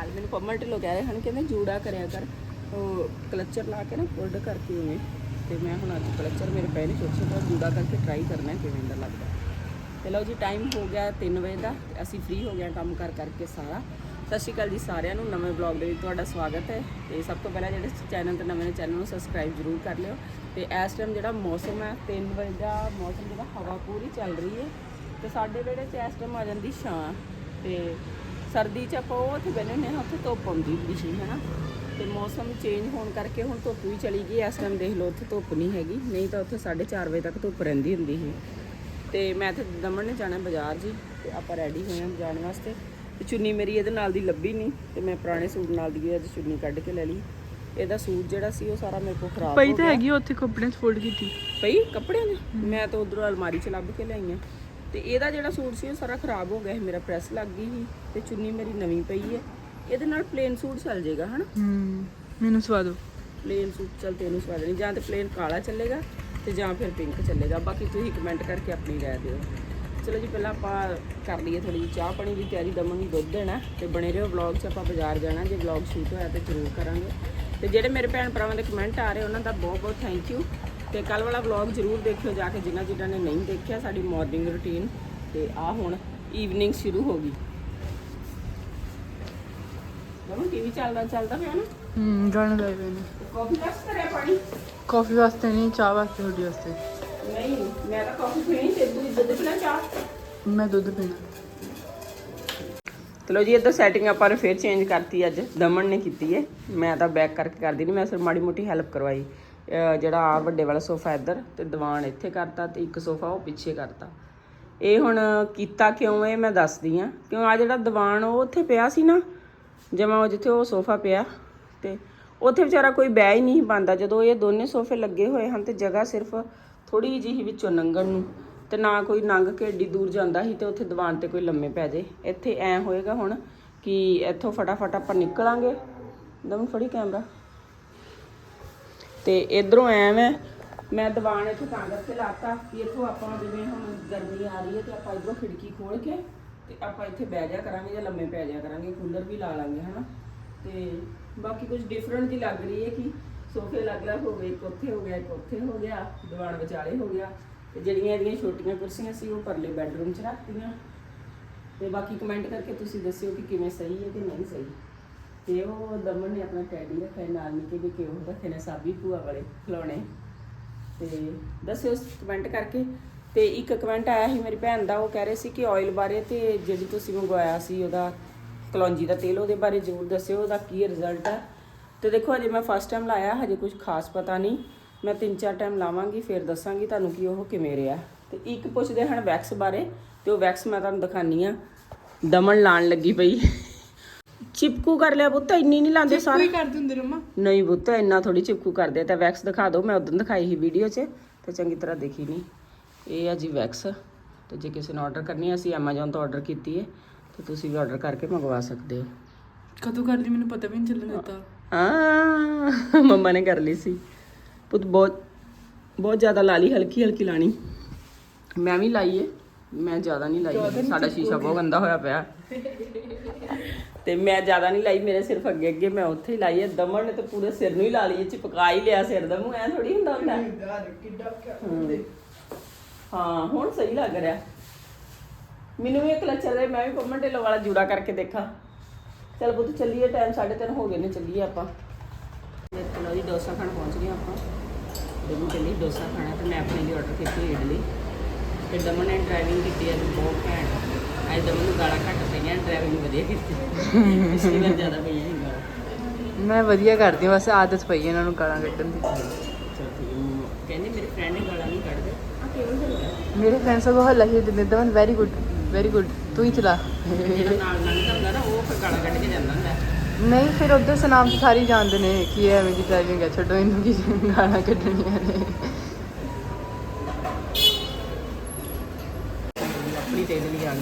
ਕੱਲ ਮੈਨੂੰ ਪੰਮਾ ਢਿੱਲੋਂ ਕਹਿ ਰਹੇ ਹਨ ਕਹਿੰਦੇ ਜੂੜਾ ਕਰਿਆ ਕਰ। ਉਹ ਕਲਚਰ ਲਾ ਕੇ ਨਾ ਫੋਲਡ ਕਰਕੇ ਉਵੇਂ ਤੇ ਮੈਂ ਹੁਣ ਅੱਜ ਕਲਚਰ ਮੇਰੇ ਪੈ ਨਹੀਂ ਸੋਚਿਆ ਜੂੜਾ ਕਰਕੇ ਟਰਾਈ ਕਰਨਾ ਕਿਵੇਂ ਦਾ ਲੱਗਦਾ। ਤੇ ਲਓ ਜੀ ਟਾਈਮ ਹੋ ਗਿਆ 3 ਵਜੇ ਦਾ। ਤੇ ਅਸੀਂ ਫ੍ਰੀ ਹੋ ਗਏ ਹਾਂ ਕੰਮ ਕਰ ਕਰਕੇ ਸਾਰਾ। ਸਤਿ ਸ਼੍ਰੀ ਅਕਾਲ ਜੀ ਸਾਰਿਆਂ ਨੂੰ। ਨਵੇਂ ਵਲੌਗ ਦੇ ਵਿੱਚ ਤੁਹਾਡਾ ਸਵਾਗਤ ਹੈ। ਤੇ ਸਭ ਤੋਂ ਪਹਿਲਾਂ ਜਿਹੜੇ ਚੈਨਲ ਤੇ ਨਵੇਂ ਨੇ ਚੈਨਲ ਨੂੰ ਸਬਸਕ੍ਰਾਈਬ ਜ਼ਰੂਰ ਕਰ ਲਿਓ। ਤੇ ਇਸ ਟਾਈਮ ਜਿਹੜਾ ਮੌਸਮ ਹੈ 3 ਵਜੇ ਦਾ ਮੌਸਮ ਜਿਹੜਾ ਹਵਾ ਪੂਰੀ ਚੱਲ ਰਹੀ ਹੈ। ਤੇ ਸਾਡੇ ਵਿਹੜੇ 'ਚ ਇਸ ਟਾਈਮ ਆ ਜਾਂਦੀ ਛਾਂ। ਤੇ ਸਰਦੀ 'ਚ ਆਪਾਂ ਉਹ ਉੱਥੇ ਬੈਠੇ ਹੁੰਦੇ ਹਾਂ ਉੱਥੇ ਧੁੱਪ ਆਉਂਦੀ ਹੁੰਦੀ ਸੀ ਹਨਾ। ਤੇ ਮੌਸਮ ਚੇਂਜ ਹੋਣ ਕਰਕੇ ਹੁਣ ਧੁੱਪ ਵੀ ਚਲੀ ਗਈ ਇਸ ਟਾਈਮ ਦੇਖ ਲਓ ਉੱਥੇ ਧੁੱਪ ਨਹੀਂ ਹੈਗੀ ਨਹੀਂ ਤਾਂ ਉੱਥੇ 4:30 ਵਜੇ ਤੱਕ ਧੁੱਪ ਰਹਿੰਦੀ ਹੁੰਦੀ ਸੀ। ਤੇ ਮੈਂ ਤੇ ਦਮਨ ਨੇ ਜਾਣਾ ਬਾਜ਼ਾਰ ਜੀ ਤੇ ਆਪਾਂ ਰੈਡੀ ਹੋਏ ਹਾਂ ਜਾਣ ਵਾਸਤੇ। ਤੇ ਚੁੰਨੀ ਮੇਰੀ ਇਹਦੇ ਨਾਲ ਦੀ ਲੱਭੀ ਨਹੀਂ ਤੇ ਮੈਂ ਪੁਰਾਣੇ ਸੂਟ ਨਾਲ ਦੀ ਅੱਜ ਚੁੰਨੀ ਕੱਢ ਕੇ ਲੈ ਲਈ। ਇਹਦਾ ਸੂਟ ਜਿਹੜਾ ਸੀ ਉਹ ਸਾਰਾ ਮੇਰੇ ਕੋਲ ਖਰਾਬ ਪਈ ਹੋ ਤਾਂ ਗਿਆ। ਹੈਗੀ ਆ ਉੱਥੇ ਕੱਪੜਿਆਂ 'ਚ ਫੋਲਡ ਕੀਤੀ। ਪਈ ਕੱਪੜਿਆਂ ਨੇ ਮੈਂ ਤਾਂ ਉਧਰੋਂ ਅਲਮਾਰੀ 'ਚ ਲੱਭ ਕੇ ਲਿਆਈ ਆ। ਤੇ ਇਹਦਾ ਜਿਹੜਾ ਸੂਟ ਸੀ ਉਹ ਸਾਰਾ ਖਰਾਬ ਹੋ ਗਿਆ ਸੀ ਮੇਰਾ ਪ੍ਰੈਸ ਲੱਗ ਗਈ ਸੀ ਤੇ ਚੁੰਨੀ ਮੇਰੀ ਨਵੀਂ ਪਈ ਹੈ। ਇਹਦੇ ਨਾਲ ਪਲੇਨ ਸੂਟ ਚੱਲ ਜਾਏਗਾ ਹਨਾ? ਹੂੰ ਮੈਨੂੰ ਸਵਾ ਦਿਓ। ਪਲੇਨ ਸੂਟ ਚੱਲ ਤੈਨੂੰ ਸਵਾਦ ਨਹੀਂ ਜਾਂ ਤੇ ਪਲੇਨ ਕਾਲਾ ਚੱਲੇਗਾ ਤੇ ਜਾਂ ਫਿਰ ਪਿੰਕ ਚੱਲੇਗਾ। ਬਾਕੀ ਤੁਸੀਂ ਕਮੈਂਟ ਕਰਕੇ ਆਪਣੀ ਰਾਏ ਦਿਓ। ਚਲੋ ਜੀ ਪਹਿਲਾਂ ਆਪਾਂ ਕਰ ਲਈਏ ਥੋੜੀ ਜਿਹੀ ਚਾਹ ਪਾਣੀ ਦੀ ਤਿਆਰੀ ਦਮਨ ਦੁੱਧ ਦੇਣਾ ਤੇ ਬਣੇ ਰਹੋ ਵਲੌਗ 'ਚ ਆਪਾਂ ਬਾਜ਼ਾਰ ਜਾਣਾ ਜੇ ਵਲੌਗ ਸ਼ੂਟ ਹੋਇਆ ਤੇ ਜ਼ਰੂਰ ਕਰਾਂਗੇ। ਤੇ ਜਿਹੜੇ ਮੇਰੇ ਭੈਣ ਭਰਾਵਾਂ ਦੇ ਕਮੈਂਟ ਆ ਰਹੇ ਉਹਨਾਂ ਦਾ ਬਹੁਤ ਬਹੁਤ ਥੈਂਕ ਯੂ ਤੇ ਕੱਲ ਵਾਲਾ ਵਲੌਗ ਜ਼ਰੂਰ ਦੇਖਿਓ ਜਾ ਕੇ ਜਿਨ੍ਹਾਂ ਜਿਨ੍ਹਾਂ ਨੇ ਨਹੀਂ ਦੇਖਿਆ ਸਾਡੀ ਮਾਰਨਿੰਗ ਰੁਟੀਨ ਤੇ ਆ ਹੁਣ ਈਵਨਿੰਗ ਸ਼ੁਰੂ ਹੋ ਗਈ। ਦਮਨ ਟੀਵੀ ਚੱਲਦਾ ਚੱਲਦਾ ਪਿਆ ਨਾ? ਹੂੰ ਗਾਣਾ ਲਾਏ ਹੋਏ ਨੇ ਕਾਫੀ ਕਸ ਕਰਿਆ ਪਾਣੀ? ਕਾਫੀ ਵਾਸਤੇ ਨਹੀਂ ਚਾਹ ਵਾਸਤੇ ਤੁਹਾਡੀ ਵਾਸਤੇ। ਨਹੀਂ ਮੈਂ ਤਾਂ ਕਾਫੀ ਪੀਣੀ ਤੇ ਦੁੱਧ ਪੀਣਾ ਚਾਹ? ਮੈਂ ਦੁੱਧ ਪੀਣਾ। ਚਲੋ ਜੀ ਇੱਧਰ ਸੈਟਿੰਗ ਆਪਾਂ ਨੇ ਫੇਰ ਚੇਂਜ ਕਰਤੀ ਅੱਜ। ਦਮਨ ਨੇ ਕੀਤੀ ਹੈ ਮੈਂ ਤਾਂ ਬੈਕ ਕਰਕੇ ਕਰਦੀ ਨਹੀਂ ਮੈਂ ਸਿਰ ਮਾੜੀ ਮੋਟੀ ਹੈਲਪ ਕਰਵਾਈ। ਜਿਹੜਾ ਆ ਵੱਡੇ ਵਾਲਾ ਸੋਫਾ ਇੱਧਰ ਤੇ ਦੀਵਾਨ ਇੱਥੇ ਕਰਤਾ ਤੇ ਇੱਕ ਸੋਫਾ ਉਹ ਪਿੱਛੇ ਕਰਤਾ। ਇਹ ਹੁਣ ਕੀਤਾ ਕਿਉਂ ਇਹ ਮੈਂ ਦੱਸਦੀ ਆ ਕਿਉਂ ਆ ਜਿਹੜਾ ਦੀਵਾਨ ਉਹ ਉੱਥੇ ਪਿਆ ਸੀ ਨਾ, ਜਮਾ ਉਹ ਜਿੱਥੇ ਉਹ ਸੋਫਾ ਪਿਆ ਤੇ ਉੱਥੇ ਵਿਚਾਰਾ ਕੋਈ ਬਹਿ ਹੀ ਨਹੀਂ ਪਾਉਂਦਾ। ਜਦੋਂ ਇਹ ਦੋਨੇ ਸੋਫੇ ਲੱਗੇ ਹੋਏ ਹਨ ਤੇ ਜਗ੍ਹਾ ਸਿਰਫ ਥੋੜੀ ਜਿਹੀ ਵਿੱਚੋਂ ਲੰਘਣ ਨੂੰ ਤੇ ਨਾ ਕੋਈ ਲੰਘ ਕੇ ਏਡੀ ਦੂਰ ਜਾਂਦਾ ਸੀ ਤੇ ਉੱਥੇ ਦੀਵਾਨ ਤੇ ਕੋਈ ਲੰਮੇ ਪੈ ਜੇ। ਇੱਥੇ ਐ ਹੋਏਗਾ ਹੁਣ ਕਿ ਇੱਥੋਂ ਫਟਾਫਟ ਆਪਾਂ ਨਿਕਲਾਂਗੇ। ਦਮ ਫੜੀ ਕੈਮਰਾ। ਤੇ ਇਧਰੋਂ ਐ ਮੈਂ ਮੈਂ ਦੀਵਾਨ ਇੱਥੇ ਤਾਂ ਕਰਕੇ ਲਾਤਾ ਕਿ ਇੱਥੋਂ ਆਪਾਂ ਜਿਵੇਂ ਹੁਣ ਗਰਮੀ ਆ ਰਹੀ ਹੈ ਤੇ ਆਪਾਂ ਇਧਰੋਂ ਖਿੜਕੀ ਖੋਲ ਕੇ ਤੇ ਆਪਾਂ ਇੱਥੇ ਬਹਿ ਜਾ ਕਰਾਂਗੇ ਜਾਂ ਲੰਮੇ ਪੈ ਜਾ ਕਰਾਂਗੇ, ਕੂਲਰ ਵੀ ਲਾ ਲਾਂਗੇ, ਹਨਾ? ਤੇ ਬਾਕੀ ਕੁਝ ਡਿਫਰੈਂਟ ਹੀ ਲੱਗ ਰਹੀ ਹੈ ਕਿ ਸੋਫੇ ਅਲੱਗ ਅਲੱਗ ਹੋ ਗਏ, ਇੱਕ ਉੱਥੇ ਹੋ ਗਿਆ, ਇੱਕ ਉੱਥੇ ਹੋ ਗਿਆ, ਦੀਵਾਨ ਵਿਚਾਲੇ ਹੋ ਗਿਆ। ਤੇ ਜਿਹੜੀਆਂ ਇਹਦੀਆਂ ਛੋਟੀਆਂ ਕੁਰਸੀਆਂ ਸੀ ਉਹ ਪਰਲੇ ਬੈੱਡਰੂਮ 'ਚ ਰੱਖਤੀਆਂ। ਤੇ ਬਾਕੀ ਕਮੈਂਟ ਕਰਕੇ ਤੁਸੀਂ ਦੱਸਿਓ ਕਿ ਕਿਵੇਂ ਸਹੀ ਹੈ ਕਿ ਨਹੀਂ ਸਹੀ। ਤੇ ਉਹ ਦਮਨ ਨੇ ਆਪਣਾ ਟੈਡੀ ਰੱਖਿਆ ਨਾਲ ਨਿੱਕੇ ਨਿੱਕੇ ਉਹ ਰੱਖੇ ਨੇ ਸਾਬੀ ਭੂਆ ਵਾਲੇ ਖਿਲੌਣੇ। ਤੇ ਦੱਸਿਓ ਕਮੈਂਟ ਕਰਕੇ। ਤੇ ਇੱਕ ਕਮੈਂਟ ਆਇਆ ਸੀ ਮੇਰੀ ਭੈਣ ਦਾ, ਉਹ ਕਹਿ ਰਹੇ ਸੀ ਕਿ ਆਇਲ ਬਾਰੇ ਤੇ ਜਿਹੜੀ ਤੁਸੀਂ ਮੰਗਵਾਇਆ ਸੀ ਉਹਦਾ ਕਲੌਂਜੀ ਦਾ ਤੇਲ, ਉਹਦੇ ਬਾਰੇ ਜ਼ਰੂਰ ਦੱਸਿਓ, ਉਹਦਾ ਕੀ ਰਿਜ਼ਲਟ ਹੈ ਤੇ ਦੇਖੋ, ਹਜੇ ਮੈਂ ਫਸਟ ਟਾਈਮ ਲਾਇਆ, ਹਜੇ ਕੁਝ ਖਾਸ ਪਤਾ ਨਹੀਂ। ਮੈਂ ਤਿੰਨ ਚਾਰ ਟਾਈਮ ਲਾਵਾਂਗੀ, ਫਿਰ ਦੱਸਾਂਗੀ ਤੁਹਾਨੂੰ ਕਿ ਉਹ ਕਿਵੇਂ ਰਿਹਾ। ਤੇ ਇੱਕ ਪੁੱਛਦੇ ਹਨ ਵੈਕਸ ਬਾਰੇ, ਤੇ ਉਹ ਵੈਕਸ ਮੈਂ ਤੁਹਾਨੂੰ ਦਿਖਾਨੀ ਆ ਦਮਨ ਲਾਣ ਲੱਗੀ ਪਈ। ਚਿਪਕੂ ਕਰ ਲਿਆ ਪੁੱਤ ਇੰਨੀ ਨਹੀਂ ਲਾਉਂਦੇ ਸਾਰੇ। ਕਰ ਦਿੰਦੇ ਰਮਾ ਨਹੀਂ ਪੁੱਤ ਇੰਨਾ ਥੋੜੀ ਚਿਪਕੂ ਕਰਦੇ ਤਾਂ ਵੈਕਸ ਦਿਖਾ ਦਿਓ ਮੈਂ ਉਦੋਂ ਦਿਖਾਈ ਸੀ ਵੀਡੀਓ 'ਚ ਤੇ ਚੰਗੀ ਤਰ੍ਹਾਂ ਦੇਖੀ ਨਹੀਂ ਇਹ ਆ ਜੀ ਵੈਕਸ ਤੇ ਜੇ ਕਿਸੇ ਨੇ ਆਰਡਰ ਕਰਨੀ ਹੈ ਅਸੀਂ Amazon ਤੋਂ ਆਰਡਰ ਕੀਤੀ ਹੈ ਤੇ ਤੁਸੀਂ ਵੀ ਆਰਡਰ ਕਰਕੇ ਮੰਗਵਾ ਸਕਦੇ ਹੋ। ਕਦੋਂ ਕਰ ਲਈ ਮੈਨੂੰ ਪਤਾ ਵੀ ਨਹੀਂ ਚੱਲਣ ਦਿੱਤਾ। ਆ ਮੰਮਾ ਨੇ ਕਰ ਲਈ ਸੀ। ਪੁੱਤ ਬਹੁਤ ਬਹੁਤ ਜ਼ਿਆਦਾ ਲਾ ਲਈ ਹਲਕੀ ਹਲਕੀ ਲਾਣੀ। ਮੈਂ ਵੀ ਲਾਈ ਏ ਮੈਂ ਜ਼ਿਆਦਾ ਨਹੀਂ ਲਾਈ ਸਾਡਾ ਸ਼ੀਸ਼ਾ ਬਹੁਤ ਗੰਦਾ ਹੋਇਆ ਪਿਆ। ਤੇ ਮੈਂ ਜ਼ਿਆਦਾ ਨਹੀਂ ਲਾਈ ਮੇਰੇ ਸਿਰਫ ਅੱਗੇ ਅੱਗੇ ਮੈਂ ਉੱਥੇ ਹੀ ਲਾਈ ਹੈ ਦਮਨ ਨੇ ਤਾਂ ਪੂਰੇ ਸਿਰ ਨੂੰ ਹੀ ਲਾ ਲਈ ਚਿਪਕਾ ਹੀ ਲਿਆ ਸਿਰ ਦਾ ਮੂੰਹ ਐ ਥੋੜੀ ਹੁੰਦਾ ਹੁੰਦਾ। ਹਾਂ। ਹੁਣ ਸਹੀ ਲੱਗ ਰਿਹਾ। ਮੈਨੂੰ ਵੀ ਇੱਕ ਲੱਚਰ ਦੇ ਮੈਂ ਵੀ ਪੰਮਾ ਢਿੱਲੋਂ ਵਾਲਾ ਜੂੜਾ ਕਰਕੇ ਦੇਖਾਂ। ਚਲ ਪੁੱਤ ਚੱਲੀਏ ਟਾਈਮ 3:30 ਹੋ ਗਏ ਨੇ ਚੱਲੀਏ ਆਪਾਂ। ਚਲੋ ਜੀ ਡੋਸਾ ਖਾਣ ਪਹੁੰਚ ਗਏ ਆਪਾਂ। ਦਮਨ ਚੱਲੀ ਡੋਸਾ ਖਾਣਾ ਤੇ ਮੈਂ ਆਪਣੇ ਲਈ ਆਰਡਰ ਕੀਤੀ ਇਡਲੀ। ਤੇ ਦਮਨ ਨੇ ਡਰਾਈਵਿੰਗ ਕੀਤੀ ਅੱਜ ਬਹੁਤ ਘੈਂਟ ਅੱਜ ਦਮਨ ਨੂੰ ਗਾਲਾਂ ਘੱਟ ਪਈਆਂ ਡਰਾਈਵਿੰਗ ਵਧੀਆ ਕੀਤੀ। ਇਸ ਵਾਰ ਜ਼ਿਆਦਾ ਪਈਆਂ ਨਹੀਂ ਗਾਲਾਂ। ਮੈਂ ਵਧੀਆ ਕਰਦੀ ਹਾਂ ਬਸ ਆਦਤ ਪਈ ਹੈ ਇਹਨਾਂ ਨੂੰ ਗਾਲਾਂ ਕੱਢਣ ਦੀ। ਚਲ ਠੀਕ ਹੈ। ਕਹਿੰਦੀ ਮੇਰੇ ਫਰੈਂਡ ਨੇ ਗਾਲਾਂ ਨਹੀਂ ਕੱਢਦੇ ਆ ਕਿਵੇਂ ਗਿਆ ਮੇਰੇ ਫਰੈਂਡ ਸਭ ਹੱਲਾ ਹੀ ਦਿੰਦੇ Daman very good very good ਤੂੰ ਹੀ ਚਲਾ। ਜਿਹੜਾ ਨਾਲ ਲੰਘਦਾ ਹੁੰਦਾ ਨਾ ਉਹ ਫਿਰ ਗਾਲਾਂ ਕੱਢ ਕੇ ਜਾਂਦਾ ਹੁੰਦਾ। ਨਹੀਂ ਫਿਰ ਉਧਰ ਸਨਾਮ ਤੇ ਸਾਰੇ ਹੀ ਜਾਣਦੇ ਨੇ ਕਿ ਇਹ ਐਵੇਂ ਦੀ ਡਰਾਈਵਿੰਗ ਹੈ ਛੱਡੋ ਇਹਨੂੰ ਕੀ ਗਾਲਾਂ ਕੱਢਣੀਆਂ ਨੇ।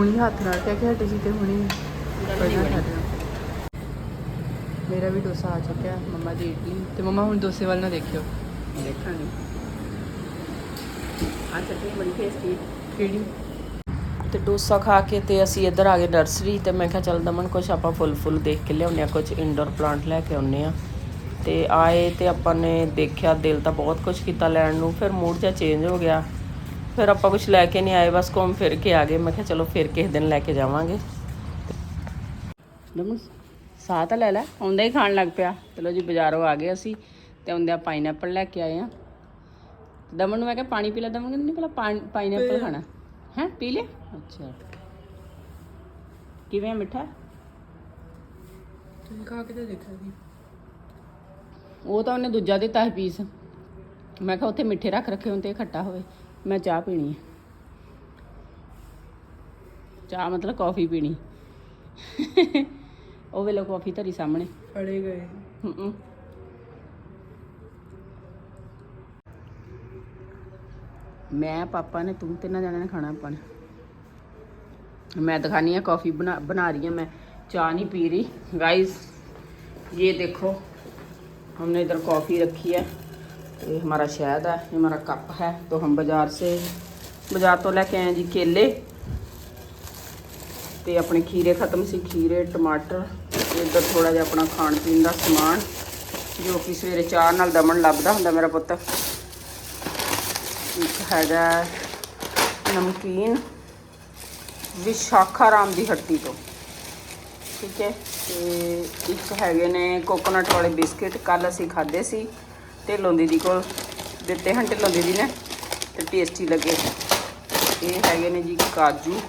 ਹੁਣੀ ਹੱਥ ਨਾਲ ਕਹਿ ਕੇ ਹਟੀ ਸੀ ਤੇ ਹੁਣੀ ਮੇਰਾ ਵੀ ਡੋਸਾ ਆ ਚੁੱਕਿਆ ਮੰਮਾ ਦੀ ਇਡਲੀ। ਤੇ ਮੰਮਾ ਹੁਣ ਡੋਸੇ ਵੱਲ ਨਾ ਦੇਖਿਓ। ਦੇਖਾਂਗੇ। ਆ ਚਟਨੀ ਬੜੀ ਟੇਸਟੀ ਕਿਹੜੀ? ਤੇ ਡੋਸਾ ਖਾ ਕੇ ਤੇ ਅਸੀਂ ਇੱਧਰ ਆ ਗਏ ਨਰਸਰੀ ਤੇ ਮੈਂ ਕਿਹਾ ਚੱਲ ਦਮਨ ਕੁਛ ਆਪਾਂ ਫੁੱਲ ਫੁੱਲ ਦੇਖ ਕੇ ਲਿਆਉਂਦੇ ਆ ਕੁਝ ਇੰਡੋਰ ਪਲਾਂਟ ਲੈ ਕੇ ਆਉਂਦੇ ਆ ਤੇ ਆਏ ਤੇ ਆਪਾਂ ਨੇ ਦੇਖਿਆ ਦਿਲ ਤਾਂ ਬਹੁਤ ਕੁਝ ਕੀਤਾ ਲੈਣ ਨੂੰ ਫਿਰ ਮੂਡ ਜਿਹਾ ਚੇਂਜ ਹੋ ਗਿਆ। ਫਿਰ ਆਪਾਂ ਕੁਝ ਲੈ ਕੇ ਨਹੀਂ ਆਏ ਬਸ ਘੁੰਮ ਫਿਰ ਕੇ ਆ ਗਏ। ਮੈਂ ਕਿਹਾ ਚਲੋ ਫਿਰ ਕਿਸੇ ਦਿਨ ਲੈ ਕੇ ਜਾਵਾਂਗੇ। ਦਮਨ ਸਾਹ ਤਾਂ ਲੈ ਲੈ ਆਉਂਦਾ ਹੀ ਖਾਣ ਲੱਗ ਪਿਆ। ਚਲੋ ਜੀ ਬਾਜ਼ਾਰੋਂ ਆ ਗਏ ਅਸੀਂ ਤੇ ਆਉਂਦਿਆਂ ਪਾਈਨਐਪਲ ਲੈ ਕੇ ਆਏ ਆ ਦਮਨ ਨੂੰ ਮੈਂ ਕਿਹਾ ਪਾਣੀ ਪੀ ਲੈ ਦਮਨ ਕਹਿੰਦੀ ਨਹੀਂ ਪਹਿਲਾਂ ਪਾਈਨਐਪਲ ਖਾਣਾ। ਹੈ ਪੀ ਲਿਆ? ਅੱਛਾ। ਕਿਵੇਂ ਮਿੱਠਾ? ਤੁਸੀਂ ਖਾ ਕੇ ਤਾਂ ਦੇਖਿਆ ਸੀ ਉਹ ਤਾਂ ਉਹਨੇ ਦੂਜਾ ਦਿੱਤਾ ਸੀ ਪੀਸ। ਮੈਂ ਕਿਹਾ ਉੱਥੇ ਮਿੱਠੇ ਰੱਖ ਰੱਖੇ ਹੁੰਦੇ ਖੱਟਾ ਹੋਵੇ। ਮੈਂ ਚਾਹ ਪੀਣੀ ਹੈ ਚਾਹ ਮਤਲਬ ਕੌਫੀ ਪੀਣੀ ਉਹ ਵੇਲੇ ਕੌਫੀ ਧਰੀ ਸਾਹਮਣੇ ਫੜੇ ਗਏ ਹਮ ਹਮ। ਮੈਂ ਪਾਪਾ ਨੇ ਤੂੰ ਤਿੰਨਾਂ ਜਣਿਆਂ ਨੇ ਖਾਣਾ ਆਪਾਂ ਨੇ मैं दिखानी है कॉफ़ी बना बना रही है मैं चाय नहीं पी रही गाइस ये देखो हमने इधर कॉफ़ी रखी है ये हमारा शहद है ये हमारा कप है तो हम बाज़ार से बाज़ार तो लेके आए जी केले ਤੇ ਆਪਣੇ ਖੀਰੇ ਖਤਮ ਸੀ ਖੀਰੇ ਟਮਾਟਰ ਤੇ ਇੱਧਰ ਥੋੜਾ ਜਿਹਾ ਆਪਣਾ ਖਾਣ ਪੀਣ ਦਾ ਸਮਾਨ ਜੋ ਕਿ ਸਵੇਰੇ ਚਾਹ ਨਾਲ ਦਮਣ ਲੱਭਦਾ ਹੁੰਦਾ ਮੇਰਾ ਪੁੱਤ ਇੱਕ ਹੈਗਾ ਨਮਕੀਨ ਵਿਸ਼ਾਖਾ ਰਾਮ ਦੀ ਹੱਟੀ ਤੋਂ ਠੀਕ ਹੈ ਤੇ ਇੱਕ ਹੈਗੇ ਨੇ ਕੋਕੋਨਟ ਵਾਲੇ ਬਿਸਕਿਟ ਕੱਲ ਅਸੀਂ ਖਾਦੇ ਸੀ ਢਿੱਲੋਂ ਦੀਦੀ ਕੋਲ ਦਿੱਤੇ ਹਨ, ਢਿੱਲੋਂ ਦੀਦੀ ਨੇ, ਤੇ ਟੇਸਟੀ ਲੱਗੇ। ਇਹ ਹੈਗੇ ਨੇ ਜੀ ਕਾਜੂ।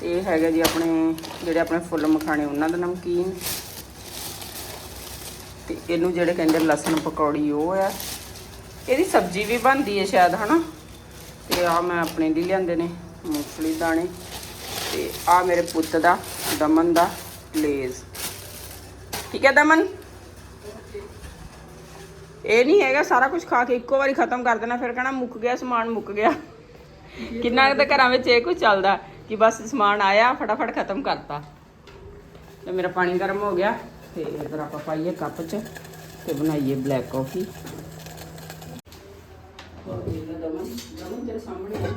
ਤੇ ਇਹ ਹੈਗਾ ਜੀ ਆਪਣੇ, ਜਿਹੜੇ ਆਪਣੇ ਫੁੱਲ ਮਖਾਣੇ, ਉਹਨਾਂ ਦਾ ਨਮਕੀਨ। ਤੇ ਇਹਨੂੰ ਜਿਹੜੇ ਕਹਿੰਦੇ ਲਸਣ ਪਕੌੜੀ, ਉਹ ਆ। ਇਹਦੀ ਸਬਜ਼ੀ ਵੀ ਬਣਦੀ ਹੈ ਸ਼ਾਇਦ, ਹਨਾ? ਤੇ ਆ ਮੈਂ ਆਪਣੇ ਲਈ ਲਿਆਂਦੇ ਨੇ, ਮੂੰਗਫਲੀ ਦਾਣੇ। ਤੇ ਆ ਮੇਰੇ ਪੁੱਤ ਦਾ, ਦਮਨ ਦਾ, ਲੇਜ਼। ਠੀਕ ਹੈ ਦਮਨ? ਇਹ ਨਹੀਂ ਹੈਗਾ ਸਾਰਾ ਕੁਝ ਖਾ ਕੇ ਇੱਕੋ ਵਾਰੀ ਖਤਮ ਕਰ ਦੇਣਾ ਫਿਰ ਕਹਣਾ ਮੁੱਕ ਗਿਆ ਸਮਾਨ ਮੁੱਕ ਗਿਆ। ਕਿੰਨਾ ਕੁ ਤਾਂ ਘਰਾਂ ਵਿੱਚ ਇਹ ਕੁਝ ਚੱਲਦਾ ਕਿ ਬਸ ਸਮਾਨ ਆਇਆ ਫਟਾਫਟ ਖਤਮ ਕਰਤਾ। ਤੇ ਮੇਰਾ ਪਾਣੀ ਗਰਮ ਹੋ ਗਿਆ ਤੇ ਇਧਰ ਆਪਾਂ ਪਾਈਏ ਕੱਪ 'ਚ ਤੇ ਬਣਾਈਏ ਬਲੈਕ ਕਾਫੀ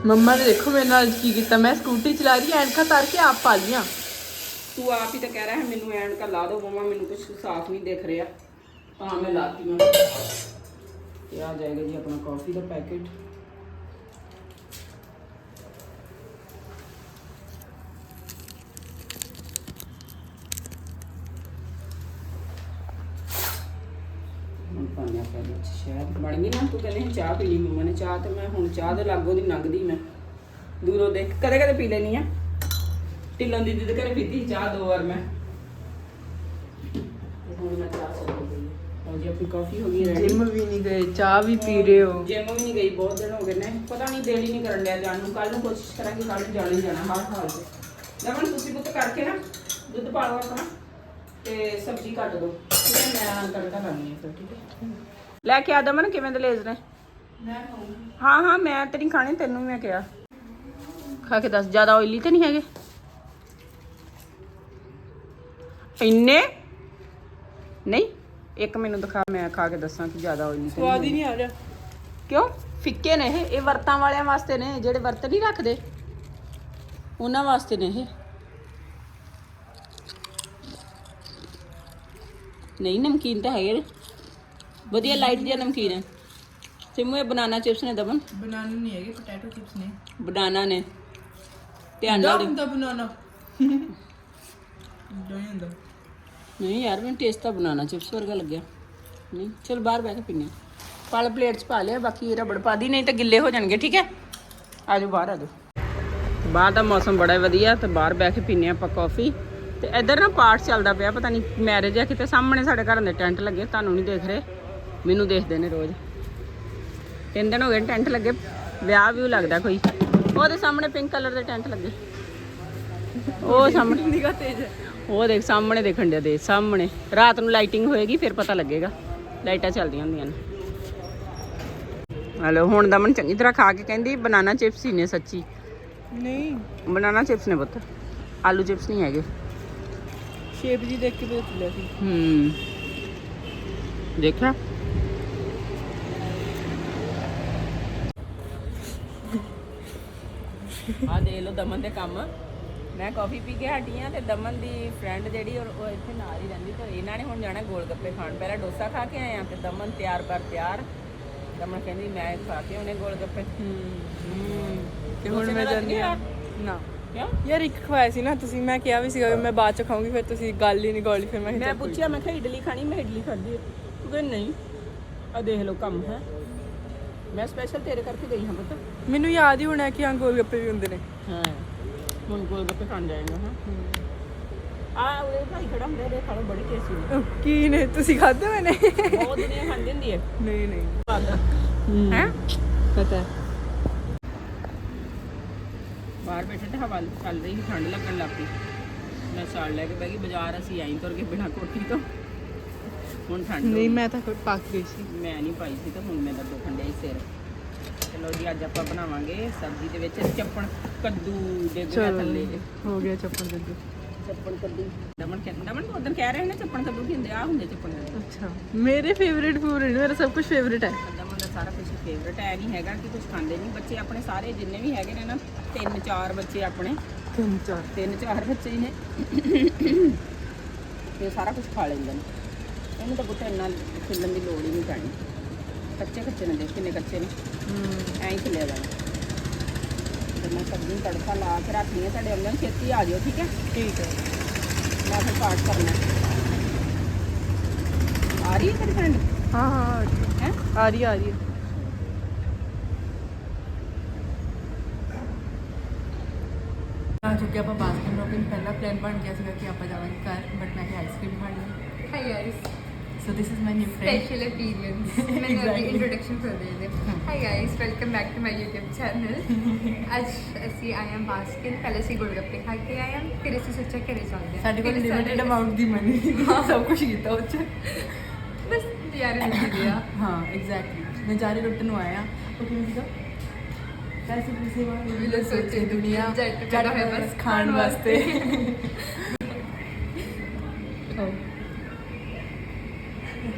ਮੰਮਾ ਨੇ ਦੇਖੋ ਮੇਰੇ ਨਾਲ ਕੀ ਕੀਤਾ ਮੈਂ ਸਕੂਟੀ ਚਲਾ ਰਹੀ ਐਨਕਾਂ ਤਾਰ ਕੇ ਆਪ ਪਾ ਲੀਆਂ ਤੂੰ ਆਪ ਹੀ ਤਾਂ ਕਹਿ ਰਿਹਾ ਹੈ ਮੈਨੂੰ ਐਨਕਾਂ ਲਾ ਦੋ ਮਮਾ ਮੈਨੂੰ ਕੁਝ ਸਾਫ਼ ਨਹੀਂ ਦਿਖ ਰਿਹਾ। ਤਾਂ ਮੈਂ ਲਾਤੀ ਮੈਂ ਇਹ ਆ ਜਾਏਗਾ ਜੀ ਆਪਣਾ ਕਾਫੀ ਦਾ ਪੈਕੇਟ ਹੁਣ ਪਹਿਲੇ ਚ ਸ਼ਾਇਦ ਬਣ ਗਈ ਨਾ, ਤੂੰ ਕਹਿੰਦੀ ਚਾਹ ਪੀ ਲਈ ਮੰਮਾ ਨੇ। ਚਾਹ ਤੇ ਮੈਂ ਹੁਣ ਚਾਹ ਦੇ ਲਾਗੋ ਦੀ ਲੰਘਦੀ ਮੈਂ। ਦੂਰੋਂ ਦੇਖ, ਕਦੇ ਕਦੇ ਪੀ ਲੈਣੀ ਆ। ਢਿੱਲੋਂ ਦੀਦੀ ਦੇ ਘਰੇ ਪੀਤੀ ਚਾਹ ਦੋ ਵਾਰ ਮੈਂ। ਹੁਣ ਮੈਂ ਚਾਹ ਸਭ ਜੀ ਆਪਣੀ ਕਾਫੀ ਹੋ ਗਈ ਰੈਡੀ ਜਿਮ ਵੀ ਨਹੀਂ ਗਏ ਚਾਹ ਵੀ ਪੀ ਰਹੇ ਹੋ। ਜਿਮ ਵੀ ਨਹੀਂ ਗਈ ਬਹੁਤ ਦਿਨ ਹੋ ਗਏ। ਨੇ ਪਤਾ ਨਹੀਂ ਦਿਲ ਹੀ ਨਹੀਂ ਕਰਨ ਡਿਆ ਜਾਣ ਨੂੰ। ਕੱਲ ਨੂੰ ਕੋਸ਼ਿਸ਼ ਕਰਾਂਗੇ ਕੱਲ ਨੂੰ ਜਾਣਾ ਹੀ ਜਾਣਾ ਹਰ ਹਾਲ ਤੇ। ਲਵਣ ਤੁਸੀਂ ਪੁੱਤ ਕਰਕੇ ਨਾ ਦੁੱਧ ਪਾ ਲਓ ਆਪਣਾ ਤੇ ਸਬਜ਼ੀ ਕੱਟ ਦਿਓ। ਠੀਕ ਹੈ ਮੈਂ ਤੜਕਾ ਲਾਉਣੀ ਹੈ ਫਿਰ ਠੀਕ ਹੈ। ਲੈ ਕੇ ਆ ਦਮਨ ਕਿਵੇਂ ਦੇ ਲੇਜ਼ ਨੇ? ਹਾਂ ਹਾਂ ਮੈਂ ਤੇ ਨਹੀਂ ਖਾਣੇ ਤੈਨੂੰ ਮੈਂ ਕਿਹਾ। ਖਾ ਕੇ ਦੱਸ ਜ਼ਿਆਦਾ ਆਇਲੀ ਤੇ ਨਹੀਂ ਹੈਗੇ? ਇੰਨੇ? ਨਹੀਂ? ਇੱਕ ਮੈਨੂੰ ਦਿਖਾ ਮੈਂ ਖਾ ਕੇ ਦੱਸਾਂ ਕਿ ਜ਼ਿਆਦਾ ਆਇਲੀ ਤੇ ਨਹੀਂ ਹੈਗੇ। ਨਹੀਂ ਆ ਰਿਹਾ। ਕਿਉਂ? ਫਿੱਕੇ ਨੇ ਇਹ ਇਹ ਵਰਤਾਂ ਵਾਲਿਆਂ ਵਾਸਤੇ ਨੇ ਜਿਹੜੇ ਵਰਤ ਨਹੀਂ ਰੱਖਦੇ। ਉਹਨਾਂ ਵਾਸਤੇ ਨੇ ਇਹ। ਨਹੀਂ ਨਮਕੀਨ ਤਾਂ ਹੈਗੇ ਨੇ। ਵਧੀਆ ਲਾਈਟ ਜਿਹਾ ਨਮਕੀਨ ਹੈ। ਸਿਮੂ ਇਹ ਬਨਾਨਾ ਚਿਪਸ ਨੇ ਦਮਨ। ਬਨਾਨਾ ਨਹੀਂ ਹੈਗੇ ਪੋਟੈਟੋ ਚਿਪਸ ਨੇ। ਬਨਾਨਾ ਨੇ। ਧਿਆਨ ਨਾਲ। ਹੁੰਦਾ ਬਨਾਨਾ। ਨਹੀਂ ਹੁੰਦਾ ਨਹੀਂ ਯਾਰ, ਮੈਨੂੰ ਟੇਸਟ ਤਾਂ ਬਣਾਉਣਾ ਚਿਪਸ ਵਰਗਾ ਲੱਗਿਆ। ਨਹੀਂ, ਚਲ ਬਾਹਰ ਬਹਿ ਕੇ ਪੀਨੇ ਪਲ ਪਲੇਟ 'ਚ ਪਾ ਲਿਆ, ਬਾਕੀ ਰਬੜ ਪਾ ਦੀ, ਨਹੀਂ ਤਾਂ ਗਿੱਲੇ ਹੋ ਜਾਣਗੇ, ਠੀਕ ਹੈ? ਆਜੋ ਬਾਹਰ ਆਜੋ ਬਾਹਰ ਦਾ ਮੌਸਮ ਬੜਾ ਵਧੀਆ, ਤੇ ਬਾਹਰ ਬਹਿ ਕੇ ਪੀਨੇ ਆਪਾਂ ਕਾਫੀ ਤੇ ਇੱਧਰ ਨਾ ਪਾਠ ਚੱਲਦਾ ਪਿਆ, ਪਤਾ ਨਹੀਂ ਮੈਰਿਜ ਆ, ਕਿਤੇ ਸਾਹਮਣੇ ਸਾਡੇ ਘਰਾਂ ਦੇ ਟੈਂਟ ਲੱਗੇ, ਤੁਹਾਨੂੰ ਨਹੀਂ ਦੇਖ ਰਹੇ। ਮੈਨੂੰ ਦੇਖਦੇ ਨੇ ਰੋਜ਼। ਤਿੰਨ ਦਿਨ ਹੋ ਗਏ ਟੈਂਟ ਲੱਗੇ, ਵਿਆਹ ਵੀ ਲੱਗਦਾ ਕੋਈ। ਉਹਦੇ ਸਾਹਮਣੇ ਪਿੰਕ ਕਲਰ ਦੇ ਟੈਂਟ ਲੱਗੇ। ਉਹ ਸਾਹਮਣੇ ਨਿਗਾ ਤੇਜ਼ ਉਹ ਦੇਖ ਸਾਹਮਣੇ ਦੇਖਣ ਡਿਆ ਦੇ ਸਾਹਮਣੇ। ਰਾਤ ਨੂੰ ਲਾਈਟਿੰਗ ਹੋਏਗੀ ਫਿਰ ਪਤਾ ਲੱਗੇਗਾ। ਲਾਈਟਾਂ ਚੱਲਦੀਆਂ ਹੁੰਦੀਆਂ ਨੇ। ਹਲੋ ਹੁਣ ਦਮਨ ਚੰਗੀ ਤਰ੍ਹਾਂ ਖਾ ਕੇ ਕਹਿੰਦੀ ਬਨਾਨਾ ਚਿਪਸ ਹੀ ਨੇ ਸੱਚੀ। ਨਹੀਂ। ਬਨਾਨਾ ਚਿਪਸ ਨੇ ਪੁੱਤ। ਆਲੂ ਚਿਪਸ ਨਹੀਂ ਹੈਗੇ। ਸ਼ੇਪ ਜੀ ਦੇਖ ਕੇ ਪਤਾ ਚੱਲਿਆ ਸੀ। ਹੂੰ। ਦੇਖਿਆ? ਆ ਦੇ ਲੋ ਦਮਨ ਦੇ ਕੰਮ। ਮੈਂ ਕਾਫੀ ਪੀ ਕੇ ਹਟੀ ਆ ਤੇ ਦਮਨ ਦੀ ਫਰੈਂਡ ਜਿਹੜੀ ਔਰ ਉਹ ਇੱਥੇ ਨਾਲ ਹੀ ਰਹਿੰਦੀ ਤੇ ਇਹਨਾਂ ਨੇ ਹੁਣ ਜਾਣਾ ਗੋਲ ਗੱਪੇ ਖਾਣ। ਪਹਿਲਾਂ ਡੋਸਾ ਖਾ ਕੇ ਆਏ ਆ ਤੇ ਦਮਨ ਤਿਆਰ ਪਰ ਤਿਆਰ। ਦਮਨ ਕਹਿੰਦੀ ਮੈਂ ਖਾ ਕੇ ਉਹਨੇ ਗੋਲ ਗੱਪੇ ਤੇ ਹੁਣ ਮੈਂ ਜਾਂਦੀ ਆ ਨਾ। ਕਿਉਂ? ਯਾਰ ਇੱਕ ਖਵਾਇਆ ਸੀ ਨਾ ਤੁਸੀਂ ਮੈਂ ਕਿਹਾ ਵੀ ਸੀਗਾ ਮੈਂ ਬਾਅਦ ਚ ਖਾਊਂਗੀ ਫਿਰ ਤੁਸੀਂ ਗੱਲ ਹੀ ਨਹੀਂ ਗੋਲੀ ਫਿਰ ਮੈਂ ਮੈਂ ਪੁੱਛਿਆ ਮੈਂ ਕਿਹਾ ਇਡਲੀ ਖਾਣੀ? ਮੈਂ ਇਡਲੀ ਹੈ। ਤੂੰ ਕਹਿੰਦੀ ਨਹੀਂ। ਆ ਦੇਖ ਲਓ ਕੰਮ ਹੈ। ਮੈਂ ਸਪੈਸ਼ਲ ਤੇਰੇ ਕਰਕੇ ਗਈ ਹਾਂ ਪੁੱਤ। ਮੈਨੂੰ ਯਾਦ ਹੀ ਹੋਣਾ ਕਿ ਹਾਂ ਗੋਲ ਗੱਪੇ ਵੀ ਹੁੰਦੇ ਨੇ। ਹਾਂ। ਹੁਣ ਗੋਲ ਗੱਪੇ ਖਾਣ ਜਾਏਗਾ ਹਾਂ। ਆ ਉਹਦੇ ਭਾਈ ਖੜਾ ਹੁੰਦਾ ਦੇ ਖਾ ਲਓ ਬੜੀ ਟੇਸਟੀ ਨੇ। ਕੀ ਨੇ? ਤੁਸੀਂ ਖਾਦੇ ਹੋਏ ਨੇ? ਬਹੁਤ ਦੁਨੀਆ ਖਾਂਦੀ ਹੁੰਦੀ ਹੈ ਨਹੀਂ ਨਹੀਂ। ਹੈ। ਹੈ? ਪਤਾ ਹੈ। ਬਾਹਰ ਬੈਠੇ ਤੇ ਹਵਾ ਚੱਲ ਰਹੀ ਸੀ ਠੰਡ ਲੱਗਣ ਲੱਗ ਪਈ। ਮੈਂ ਸਾਲ ਲੈ ਕੇ ਬਹਿ ਗਈ ਬਾਜ਼ਾਰ ਅਸੀਂ ਆਈ ਤੁਰ ਕੇ ਬਿਨਾ ਕੋਟੀ ਤੋਂ। ਹੁਣ ਠੰਡ ਹੋ ਨਹੀਂ। ਮੈਂ ਤਾਂ ਪਾ ਕੇ ਗਈ ਸੀ। ਮੈਂ ਨਹੀਂ ਪਾਈ ਸੀ ਤਾਂ ਹੁਣ ਮੇਰਾ ਦੁਖਣ ਡਿਆ ਸੀ ਸਿਰ। ਚਲੋ ਜੀ ਅੱਜ ਆਪਾਂ ਬਣਾਵਾਂਗੇ ਸਬਜ਼ੀ ਦੇ ਵਿੱਚ ਚੱਪਣ। ਕੱਦੂ ਦੇ ਗਿਆ ਥੱਲੇ। ਹੋ ਗਿਆ ਚੱਪਲ ਦੇ ਚੱਪਣ ਕੱਦੂ। ਦਮਨ ਕਹਿੰਦਾ ਦਮਨ ਉਦੋਂ ਕਹਿ ਰਹੇ ਨੇ ਚੱਪਣ ਕੱਦੂ ਕੀ ਹੁੰਦੇ ਆ ਹੁੰਦੇ ਚੱਪਣ ਕੱਦੂ। ਅੱਛਾ ਮੇਰੇ ਫੇਵਰਿਟ ਫੂਡ ਨੇ ਮੇਰਾ ਸਭ ਕੁਝ ਫੇਵਰਿਟ ਹੈ। ਦਮਨ ਦਾ ਸਾਰਾ ਕੁਝ ਫੇਵਰਟ ਹੈ ਨਹੀਂ ਹੈਗਾ ਕਿ ਕੁਝ ਖਾਂਦੇ ਨਹੀਂ। ਬੱਚੇ ਆਪਣੇ ਸਾਰੇ ਜਿੰਨੇ ਵੀ ਹੈਗੇ ਨੇ ਨਾ ਤਿੰਨ ਚਾਰ ਬੱਚੇ ਆਪਣੇ। ਤਿੰਨ ਚਾਰ। ਤਿੰਨ ਚਾਰ ਬੱਚੇ ਹੀ ਨੇ। ਤੇ ਸਾਰਾ ਕੁਝ ਖਾ ਲੈਂਦੇ ਨੇ। ਇਹਨੂੰ ਤਾਂ ਪੁੱਤ ਇੰਨਾ ਖਿੱਲਣ ਦੀ ਲੋੜ ਹੀ ਨਹੀਂ ਪੈਣੀ। ਕੱਚੇ ਕੱਚੇ ਨੇ ਦੇਖ ਕਿੰਨੇ ਕੱਚੇ ਨੇ। ਐਂ ਹੀ ਖਿੱਲਿਆ ਜਾਣਾ। ਮੈਂ ਸਬਜ਼ੀ ਨੂੰ ਤੜਕਾ ਲਾ ਕੇ ਰੱਖਣੀ ਹੈ ਤੁਹਾਡੇ ਅੰਦਰ ਛੇਤੀ ਆ ਜਿਓ ਠੀਕ ਹੈ? ਠੀਕ ਹੈ। ਮੈਂ ਫਿਰ ਪਾਠ ਕਰਨਾ। ਹੈ। ਆ ਰਹੀ ਹੈ ਤੇਰੀ ਫਰੈਂਡ ਹਾਂ ਹਾਂ ਹੈ। ਆ ਰਹੀ ਆ ਰਹੀ ਹੈ। ਆ ਚੁੱਕੇ ਆਪਾਂ ਬਾਸਕਟ ਰੋਕਿੰਗ ਪਹਿਲਾ ਪਲਾਨ ਬਣ ਗਿਆ ਸੀਗਾ ਕਿ ਆਪਾਂ ਜਾਵਾਂਗੇ ਘਰ ਬਟ ਮੈਂ ਕਿ ਆਈਸਕ੍ਰੀਮ ਖਾਣੀ ਹੈ। Hi guys, So this is my new friend. special appearance. ਮੈਨੂੰ Exactly. ਇੰਟਰੋਡਕਸ਼ਨ ਕਰ ਦੇ ਦੇ hi guys welcome back to my YouTube channel ਅੱਜ ਅਸੀਂ ਆਏ ਹਾਂ ਬਾਸਕਿਨ ਪਹਿਲੇ ਅਸੀਂ ਗੋਲਗੱਪੇ ਖਾ ਕੇ ਆਏ ਹਾਂ ਫਿਰ ਅਸੀਂ ਸੋਚਿਆ ਘਰੇ ਚੱਲਦੇ ਹਾਂ ਸਾਡੇ ਕੋਲ ਫਿਰ ਸਾਡੇ- ਲਿਮਿਟਡ ਅਮਾਉਂਟ ਦੀ ਮਨੀ ਸਭ ਕੁਝ ਕੀਤਾ ਉਹ ਚ ਬਸ ਯਾਰ ਨਹੀਂ ਗਿਆ ਹਾਂ ਐਗਜ਼ੈਕਟਲੀ ਮੈਂ ਜਾਰੇ ਲੁੱਟਣ ਨੂੰ ਆਇਆ ਉਹ ਕਿਵੇਂ ਸੀਗਾ ਕੈਸੇ ਵੀ ਸੇਵਾ ਮਿਲੇ ਸੋਚੇ ਦੁਨੀਆ ਜੱਟ ਪੈਦਾ ਹੋਇਆ ਬਸ ਖਾਣ ਵਾਸਤੇ